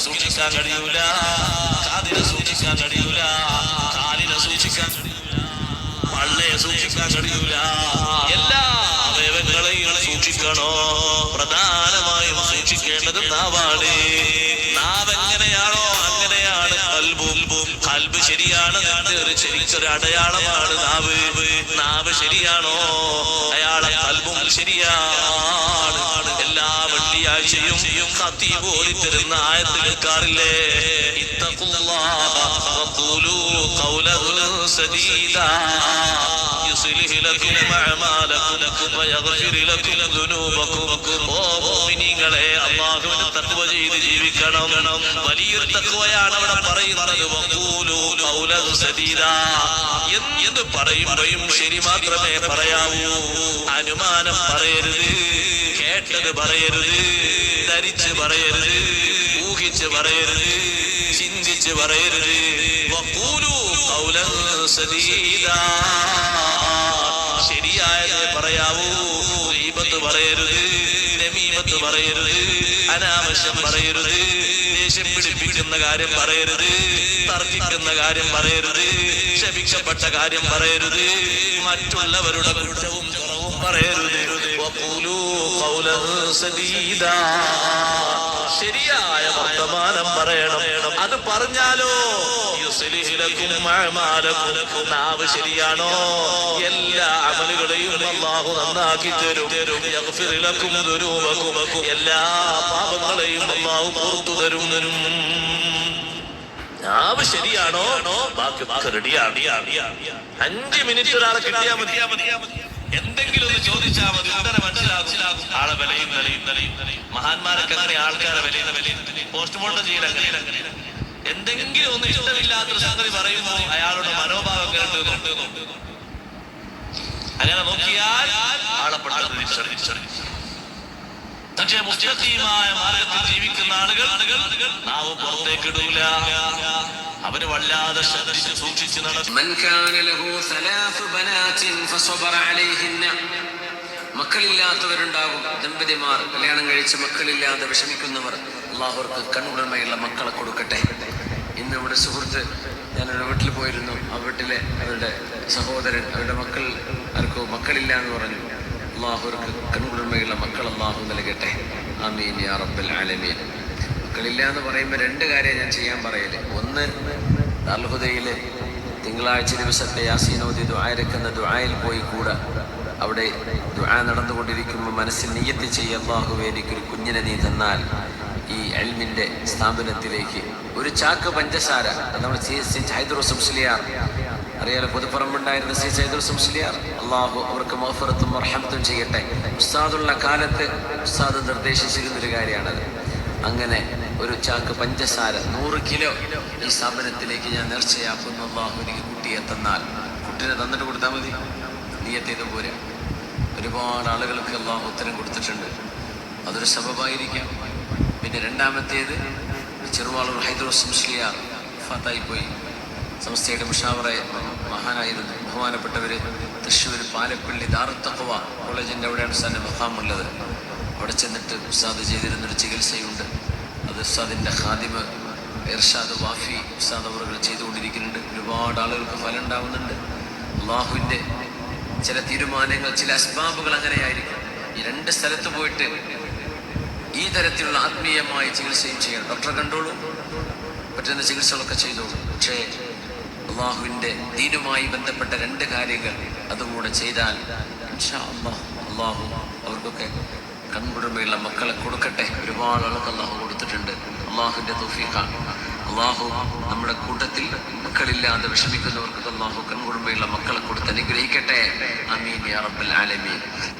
സൂക്ഷിക്കാൻ കഴിയൂല. കാതിനെ സൂക്ഷിക്കാൻ കഴിയൂല. കാലിനെ സൂക്ഷിക്കാൻ പള്ളയെ സൂക്ഷിക്കാൻ കഴിയൂല. എല്ലാ അവയവങ്ങളെയും സൂക്ഷിക്കണോ? പ്രധാനമായും സൂക്ഷിക്കേണ്ടത് നാവാണ്. നാവെങ്ങനെയാണോ അങ്ങനെയാണ് കൽബും. കൽബ് ശരിയാണ് ഒരു ശരിക്കൊരു അടയാളമാണ് നാവ്. നാവ് ശരിയാണോ? അയാളെ കൽബും ശരിയാണ്. ആഴ്ചയും ഖത്തീബ് ഓതി ആയത്ത് കേൾക്കാറില്ലേ ഇത്തഖുല്ലാഹ വഖൂലു ലക്കും ലക്കും തഖ്വ ചെയ്ത് ജീവിക്കണം. വലിയൊരു തഖ്വയാണ് അവിടെ പറയുന്നത്. വഖൂലു എന്ത് പറയുമ്പോഴും ശരി മാത്രമേ പറയാവൂ. അനുമാനം പറയരുത്. കേട്ടത് പറയരുത് ധരിച്ച് പറയരുത് ഊഹിച്ച് പറയരുത് ചിന്തിച്ച് പറയരുത് ശരിയായതേ പറയാവൂ ദീപത്ത് പറയരുത് നമീമത്ത് പറയരുത് അനാവശ്യം പറയരുത് ദേഷ്യം പിടിപ്പിക്കുന്ന കാര്യം പറയരുത് തർക്കിക്കുന്ന കാര്യം പറയരുത് ക്ഷമിക്കപ്പെട്ട കാര്യം പറയരുത് മറ്റുള്ളവരുടെ കുറ്റവും കുറവും പറയരുത്. ശരിയായ വർത്തമാനം പറയണം. അത് പറഞ്ഞാലോ. നാവ് ശരിയാണോ? എല്ലാ അമലുകളെയും അള്ളാഹു നന്നാക്കി തരും. എല്ലാ പാപങ്ങളെയും അള്ളാഹു പുറത്തു തരും. നാവ് ശരിയാണോ? ബാക്കി അഞ്ചു അഞ്ച് മിനിറ്റ് ഒരാളെ മതിയാ മതി. എന്തെങ്കിലും ചോദിച്ചാൽ മതി. ഉടനെ മനസ്സിലാകും. ആളെ വിലയും വിലയും വിലയും മഹാന്മാരൊക്കെ അങ്ങനെ ആൾക്കാരെ വിലയുന്ന വിലയും പോസ്റ്റ്മോർട്ടം ചെയ്യൽ അങ്ങനെ എന്തെങ്കിലും ഒന്ന് ഇഷ്ടമില്ലാത്തൊരു സംഗതി പറയുമ്പോൾ അയാളുടെ മനോഭാവം കേട്ടു അങ്ങനെ നോക്കിയാൽ ആളെ പെട്ടെന്ന് തിരിച്ചറിയും പക്ഷേ മുസ്തഖീമായ മാർഗത്തിൽ ജീവിക്കുന്ന ആളുകൾ നാവ് പുറത്തേക്ക് ഇടൂല. അവർ വല്ലാതെ ശ്രദ്ധിച്ച് സൂക്ഷിച്ച് നടക്കും. മക്കളില്ലാത്തവരുണ്ടാകും. ദമ്പതിമാർ കല്യാണം കഴിച്ച് മക്കളില്ലാതെ വിഷമിക്കുന്നവർ അള്ളാഹുർക്ക് കണ്ണുടമയുള്ള മക്കളെ കൊടുക്കട്ടെ. ഇന്ന് ഇവിടെ സുഹൃത്ത് ഞാനൊരു വീട്ടിൽ പോയിരുന്നു. ആ വീട്ടിലെ അവരുടെ സഹോദരൻ അവരുടെ മക്കൾ ആർക്കോ മക്കളില്ല എന്ന് പറഞ്ഞു. അള്ളാഹുർക്ക് കൺകുളിർമയുള്ള മക്കൾ അള്ളാഹു നൽകട്ടെ. ആമീൻ യാ റബ്ബൽ ആലമീൻ. മക്കളില്ല എന്ന് പറയുമ്പോൾ രണ്ട് കാര്യം ഞാൻ ചെയ്യാൻ പറയൽ. ഒന്ന് അൽഹുദയിൽ തിങ്കളാഴ്ച ദിവസത്തെ യാസീനോദി ദുആയിരക്കുന്ന ദുആയിൽ പോയി കൂടെ. അവിടെ ദുആ നടന്നുകൊണ്ടിരിക്കുമ്പോൾ മനസ്സിൽ നിയ്യത്ത് ചെയ്യ അള്ളാഹുവേ എനിക്കൊരു കുഞ്ഞിനെ നീ തന്നാൽ ഈ എൽമിന്റെ സ്ഥാപനത്തിലേക്ക്. ഒരു ചാക്ക് പഞ്ചസാര. നമ്മൾ സി സി ഹൈദുറസ് മുസ്ലിയാർ അറിയാലോ പുതുപ്പറമ്പുണ്ടായിരുന്ന സി സൈദുൽ സംസ്ലിയാർ അള്ളാഹു അവർക്ക് മഹഫറത്തും മർഹമത്തും ചെയ്യട്ടെ. ഉസ്താദുള്ള കാലത്ത് ഉസ്താദ് നിർദ്ദേശിച്ചിരുന്നൊരു കാര്യമാണത്. അങ്ങനെ ഒരു ചാക്ക് പഞ്ചസാര നൂറ് കിലോ ഈ സ്ഥാപനത്തിലേക്ക് ഞാൻ നേർച്ചയാക്കുന്നു. അള്ളാഹു എനിക്ക് കുട്ടിയെ തന്നാൽ. കുട്ടിനെ തന്നിട്ട് കൊടുത്താൽ മതി. നീയത്തേത് പോരാ. ഒരുപാട് ആളുകൾക്ക് അള്ളാഹു ഉത്തരം കൊടുത്തിട്ടുണ്ട്. അതൊരു സബബായിരിക്കാം. പിന്നെ രണ്ടാമത്തേത് ചെറുവാളൂർ ഹൈദ്രോസ് മുസ്ലിയാർ ഫത്തായി പോയി സംസ്ഥയുടെ മുഷാവറെ മഹാനായിരുന്നു. ബഹുമാനപ്പെട്ടവർ തൃശ്ശൂർ പാലപ്പള്ളി ദാറുത്തഖവ കോളേജിന്റെ അവിടെയാണ് ഉസ്താദിന്റെ മഹാമുള്ളത് അവിടെ ചെന്നിട്ട് ഉസ്താദ് ചെയ്തിരുന്നൊരു ചികിത്സയുണ്ട്. അത് ഉസ്താദിന്റെ ഖാദിമ് ഇർഷാദ് വാഫി ഉസ്താദ് അവർ ചെയ്തുകൊണ്ടിരിക്കുന്നുണ്ട്. ഒരുപാട് ആളുകൾക്ക് ഫലം ഉണ്ടാവുന്നുണ്ട്. അള്ളാഹുവിന്റെ ചില തീരുമാനങ്ങൾ ചില അസ്ബാബുകൾ അങ്ങനെയായിരിക്കും. ഈ രണ്ട് സ്ഥലത്ത് പോയിട്ട് ഈ തരത്തിലുള്ള ആത്മീയമായ ചികിത്സയും ചെയ്യണം. ഡോക്ടറെ കണ്ടോളൂ. പറ്റുന്ന ചികിത്സകളൊക്കെ ചെയ്തോളൂ. പക്ഷേ അള്ളാഹുവിന്റെ ദീനുമായി ബന്ധപ്പെട്ട രണ്ട് കാര്യങ്ങൾ അതുകൂടെ ചെയ്താൽ അള്ളാഹു അവർക്കൊക്കെ കൺകുടുമയുള്ള മക്കളെ കൊടുക്കട്ടെ. ഒരുപാട് ആൾക്ക് അള്ളാഹു കൊടുത്തിട്ടുണ്ട്. അള്ളാഹുവിന്റെ തൗഫീഖാണ്. അള്ളാഹു നമ്മുടെ കൂട്ടത്തിൽ മക്കളില്ലാതെ വിഷമിക്കുന്നവർക്ക് അള്ളാഹു കൺകുടുമയുള്ള മക്കളെ കൊടുത്ത് അനുഗ്രഹിക്കട്ടെ. അമീൻ അറബൽ ആലമീൻ.